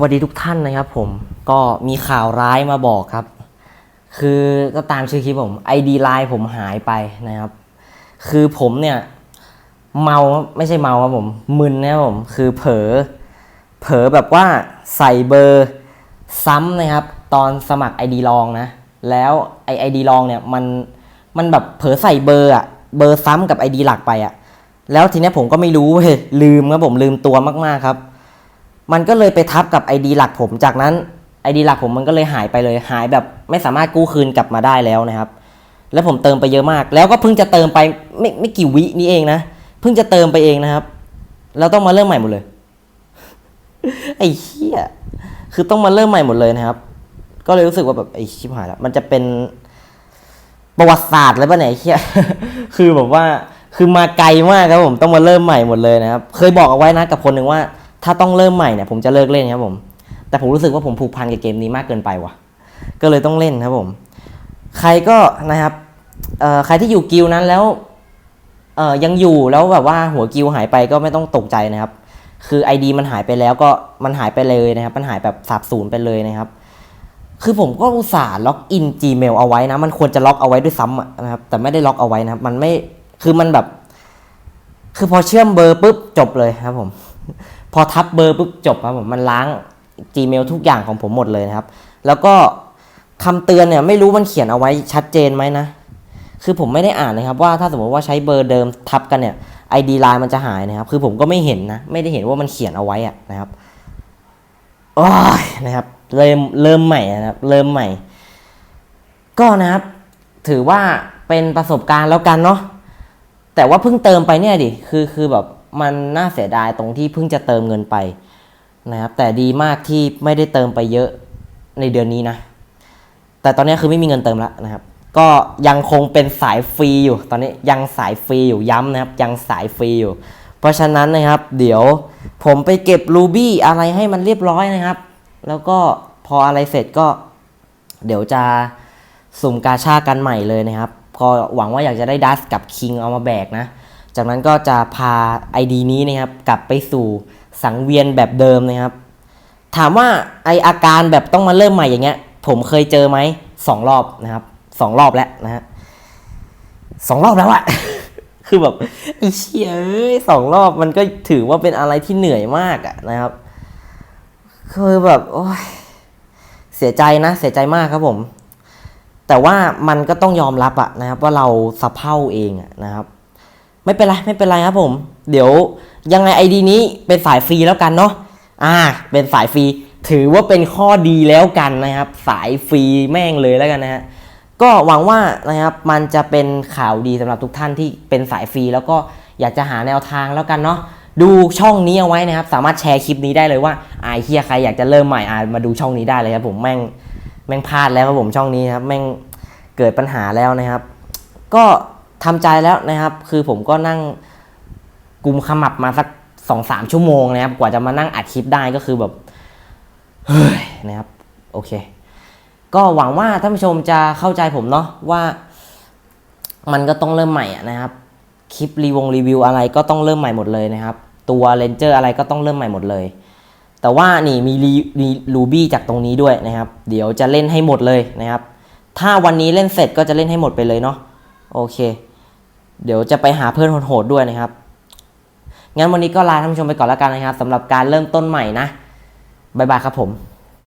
วัสดีทุกท่านนะครับผมก็มีข่าวร้ายมาบอกครับ คือก็ตามชื่อคลิปผม ID ไลน์ผมหายไปนะครับ คือผมเนี่ยเมาไม่ใช่เมาครับผมมึนนะครับผมคือเผลอเผลอแบบว่าใส่เบอร์ซ้ำนะครับ ตอนสมัคร ID ลองนะ แล้วไอไอดีลองเนี่ยมันมันแบบเผลอใส่เบอร์อะเบอร์ซ้ำกับ ID หลักไปอะแล้วทีนี้ผมก็ไม่รู้เว้ยลืมครับผมลืมตัวมากๆครับ มันก็เลยไปทับกับ ID หลักผม จากนั้น ID หลักผมมันก็เลยหายไปเลย หายแบบไม่สามารถกู้คืนกลับมาได้แล้วนะครับ แล้วผมเติมไปเยอะมาก แล้วก็เพิ่งจะเติมไปไม่ไม่กี่วินี้เองนะ เพิ่งจะเติมไปเองนะครับแล้วต้องมาเริ่มใหม่หมดเลย ไอ้เหี้ย คือต้องมาเริ่มใหม่หมดเลยนะครับ ก็เลยรู้สึกว่าแบบไอ้ชิบหายแล้ว มันจะเป็นประวัติศาสตร์เลยป่ะเนี่ยไอ้เหี้ย คือแบบว่า คือมาไกลมากครับผม ต้องมาเริ่มใหม่หมดเลยนะครับ เคยบอกเอาไว้นะกับคนหนึ่งว่า ถ้าต้องเริ่มใหม่เนี่ยผมจะเลิกเล่นครับผม แต่ผมรู้สึกว่าผมผูกพันกับเกมนี้มากเกินไปว่ะ ก็เลยต้องเล่นครับผม ใครก็นะครับใครที่อยู่กิลนั้นแล้วยังอยู่แล้วแบบว่าหัวกิลหายไปก็ไม่ต้องตกใจนะครับ คือ ID มันหายไปแล้วก็มันหายไปเลยนะครับ มันหายแบบสาบสูญไปเลยนะครับ คือผมก็อุตส่าห์ล็อกอิน Gmail เอาไว้นะ มันควรจะล็อกเอาไว้ด้วยซ้ำนะครับ แต่ไม่ได้ล็อกเอาไว้นะครับ มันไม่ คือมันแบบ คือพอเชื่อมเบอร์ปุ๊บจบเลยครับผม พอทับเบอร์ปุ๊บจบครับผมมันล้าง Gmail ทุกอย่างของผมหมดเลยนะครับ แล้วก็คำเตือนเนี่ยไม่รู้มันเขียนเอาไว้ชัดเจนไหมนะ คือผมไม่ได้อ่านนะครับว่าถ้าสมมติว่าใช้เบอร์เดิมทับกันเนี่ย ID ไลน์มันจะหายนะครับ คือผมก็ไม่เห็นนะ ไม่ได้เห็นว่ามันเขียนเอาไว้อะนะครับโอ้ยนะครับเริ่มเริ่มใหม่นะครับ เริ่มใหม่ ก็นะครับ ถือว่าเป็นประสบการณ์แล้วกันเนาะแต่ว่าเพิ่งเติมไปเนี่ยดิคือคือแบบ มันน่าเสียดายตรงที่เพิ่งจะเติมเงินไปนะครับแต่ดีมากที่ไม่ได้เติมไปเยอะในเดือนนี้นะ แต่ตอนนี้คือไม่มีเงินเติมแล้วนะครับ ก็ยังคงเป็นสายฟรีอยู่ ตอนนี้ยังสายฟรีอยู่ย้ำนะครับ ยังสายฟรีอยู่ เพราะฉะนั้นนะครับ เดี๋ยวผมไปเก็บรูบี้อะไรให้มันเรียบร้อยนะครับ แล้วก็พออะไรเสร็จก็ เดี๋ยวจะสุ่มกาชากันใหม่เลยนะครับ ก็หวังว่าอยากจะได้ดัสกับคิงเอามาแบกนะ จากนั้นก็จะพา ID นี้นะครับกลับไปสู่สังเวียนแบบเดิมนะครับ ถามว่าไออาการแบบต้องมาเริ่มใหม่อย่างเงี้ย ผมเคยเจอไหมสองรอบนะครับสองรอบแล้วนะฮะสองรอบแล้วอะคือแบบไอ้เชี่ยเอ้ยสองรอบมันก็ถือว่าเป็นอะไรที่เหนื่อยมากอะนะครับคือแบบโอ้ยเสียใจนะ เสียใจมากครับผม แต่ว่ามันก็ต้องยอมรับอะนะครับ ว่าเราสะเพร่าเองอะนะครับ ไม่เป็นไรไม่เป็นไรครับผม เดี๋ยวยังไงไอดีนี้เป็นสายฟรีแล้วกันเนาะอ่า เป็นสายฟรีถือว่าเป็นข้อดีแล้วกันนะครับ สายฟรีแม่งเลยแล้วกันนะฮะก็หวังว่านะครับมันจะเป็นข่าวดีสำหรับทุกท่านที่เป็นสายฟรีแล้วก็อยากจะหาแนวทางแล้วกันเนาะดูช่องนี้เอาไว้นะครับ สามารถแชร์คลิปนี้ได้เลยว่าไอเฮียใครอยากจะเริ่มใหม่อามาดูช่องนี้ได้เลยครับผมแม่งแม่งพลาดแล้วครับผมช่องนี้ครับแม่งเกิดปัญหาแล้วนะครับ ก็ ทำใจแล้วนะครับ คือผมก็นั่งกุมขมับมาสักสองสามชั่วโมงนะครับ กว่าจะมานั่งอัดคลิปได้ก็คือแบบ เฮ้ยนะครับ โอเค ก็หวังว่าท่านผู้ชมจะเข้าใจผมเนาะว่า มันก็ต้องเริ่มใหม่ะนะครับ คลิปรีวงรีวิวอะไรก็ต้องเริ่มใหม่หมดเลยนะครับ ตัวเลนเจอร์อะไรก็ต้องเริ่มใหม่หมดเลย แต่ว่านี่มีรีมีรูบี้จากตรงนี้ด้วยนะครับ เดี๋ยวจะเล่นให้หมดเลยนะครับ ถ้าวันนี้เล่นเสร็จก็จะเล่นให้หมดไปเลยเนาะโอเค เดี๋ยวจะไปหาเพื่อนโหดๆด้วยนะครับ งั้นวันนี้ก็ลาท่านผู้ชมไปก่อนแล้วกันนะครับสำหรับการเริ่มต้นใหม่นะ บ๊ายบายครับผม